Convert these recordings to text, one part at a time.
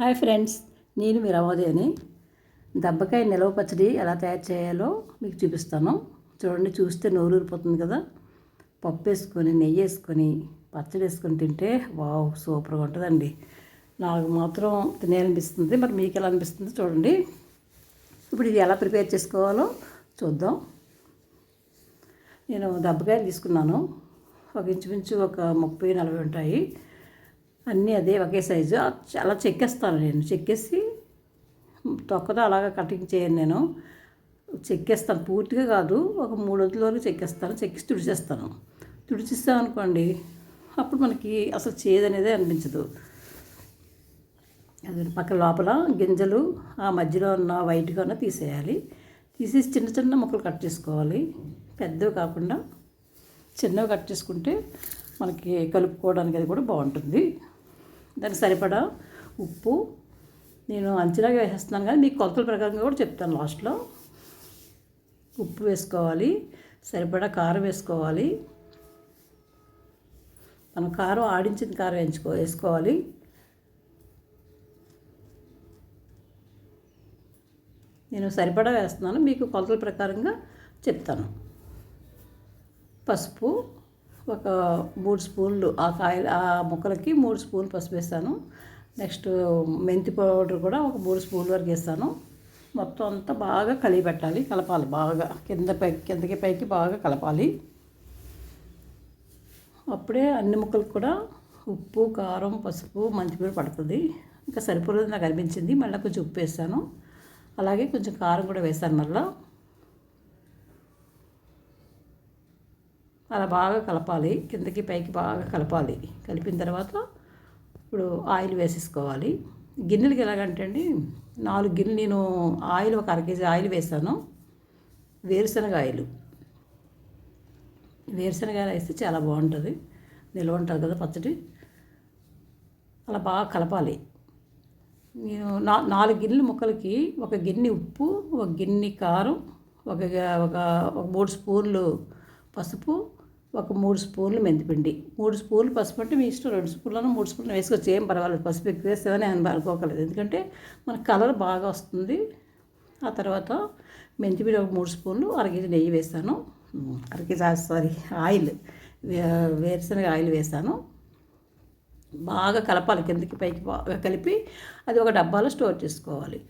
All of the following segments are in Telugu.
హాయ్ ఫ్రెండ్స్ నేను మీ రమోదేని దెబ్బకాయ నిలవ పచ్చడి ఎలా తయారు చేయాలో మీకు చూపిస్తాను. చూడండి చూస్తే నోరు ఊరిపోతుంది కదా. పప్పు వేసుకొని నెయ్యి వేసుకొని పచ్చడి వేసుకొని తింటే వావ్ సూపర్గా ఉంటుందండి. నాకు మాత్రం తినేయాలనిపిస్తుంది. మరి మీకు ఎలా అనిపిస్తుంది చూడండి. ఇప్పుడు ఇది ఎలా ప్రిపేర్ చేసుకోవాలో చూద్దాం. నేను దెబ్బకాయలు తీసుకున్నాను. ఒక ఇంచుమించు ఒక ముప్పై నలభై ఉంటాయి. అన్నీ అదే ఒకే సైజు. అలా చెక్కేస్తాను నేను. చెక్కేసి తొక్కతో అలాగా కటింగ్ చేయను నేను. చెక్కేస్తాను. పూర్తిగా కాదు. ఒక మూడు వందల వరకు చెక్కేస్తాను. చెక్కిసి తుడిచేస్తాను. తుడిచిస్తాం అనుకోండి అప్పుడు మనకి అసలు చేదు అనేది అనిపించదు. అది పక్క లోపల గింజలు ఆ మధ్యలో ఉన్న వైట్గా ఉన్న తీసేయాలి. తీసేసి చిన్న చిన్న ముక్కలు కట్ చేసుకోవాలి. పెద్దవి కాకుండా చిన్నవి కట్ చేసుకుంటే మనకి కలుపుకోవడానికి అది కూడా బాగుంటుంది. దానికి సరిపడా ఉప్పు. నేను అంచనాగా వేసేస్తున్నాను కానీ మీకు కొలతల ప్రకారంగా కూడా చెప్తాను లాస్ట్లో. ఉప్పు వేసుకోవాలి సరిపడా కారం వేసుకోవాలి. మనం కారం ఆడించిన కారం వేయించుకో వేసుకోవాలి. నేను సరిపడా వేస్తున్నాను మీకు కొలతల ప్రకారంగా చెప్తాను. పసుపు ఒక మూడు స్పూన్లు ఆ కాయలు ఆ ముక్కలకి మూడు స్పూన్లు పసుపు వేస్తాను. నెక్స్ట్ మెంతి పౌడర్ కూడా ఒక మూడు స్పూన్ల వరకు వేస్తాను. మొత్తం అంతా బాగా కలిగి పెట్టాలి కలపాలి బాగా. కింద పై కిందకి పైకి బాగా కలపాలి. అప్పుడే అన్ని ముక్కలకు కూడా ఉప్పు కారం పసుపు మంచిపూర పడుతుంది. ఇంకా సరిపోలేదు నాకు అనిపించింది. మళ్ళీ కొంచెం ఉప్పు వేస్తాను. అలాగే కొంచెం కారం కూడా వేస్తాను మళ్ళీ. అలా బాగా కలపాలి. కిందకి పైకి బాగా కలపాలి. కలిపిన తర్వాత ఇప్పుడు ఆయిల్ వేసేసుకోవాలి. గిన్నెలకి ఎలాగంటే అండి నాలుగు గిన్నెలు నేను ఆయిల్ ఒక అర కేజీ ఆయిల్ వేసాను. వేరుశనగ ఆయిల్. వేరుశనగ ఆయిల్ వేస్తే చాలా బాగుంటుంది. నిల్వ ఉంటుంది కదా పచ్చడి. అలా బాగా కలపాలి. నేను నా నాలుగు గిన్నెల ముక్కలకి ఒక గిన్నె ఉప్పు ఒక గిన్నె కారం ఒక ఒక మూడు స్పూన్లు పసుపు ఒక మూడు స్పూన్లు మెంతిపిండి. మూడు స్పూన్లు పసుపు అంటే మీ ఇష్టం. రెండు స్పూన్లను మూడు స్పూన్లు వేసుకోవచ్చు ఏం పర్వాలేదు. పసుపు ఎక్కువ వేసేవని అని అనుకోకలేదు ఎందుకంటే మన కలర్ బాగా వస్తుంది. ఆ తర్వాత మెంతిపిండి ఒక మూడు స్పూన్లు అరకేజీ నెయ్యి వేస్తాను. అరకేజీ సారీ ఆయిల్. వేరుశనగ ఆయిల్ వేస్తాను. బాగా కలపాలి. కిందకి పైకి బాగా కలిపి అది ఒక డబ్బాలో స్టోర్ చేసుకోవాలి.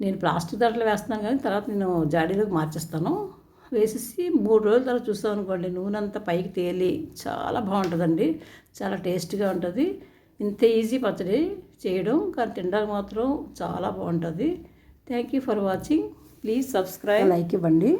నేను ప్లాస్టిక్ దాంట్లో వేస్తున్నాను కానీ తర్వాత నేను జాడీలోకి మార్చేస్తాను. వేసేసి మూడు రోజుల తర్వాత చూస్తాం అనుకోండి నూనె అంతా పైకి తేలి చాలా బాగుంటుందండి. చాలా టేస్ట్గా ఉంటుంది. ఇంత ఈజీ పచ్చడి చేయడం కానీ తినడానికి మాత్రం చాలా బాగుంటుంది. Thank you for watching please subscribe like ఇవ్వండి.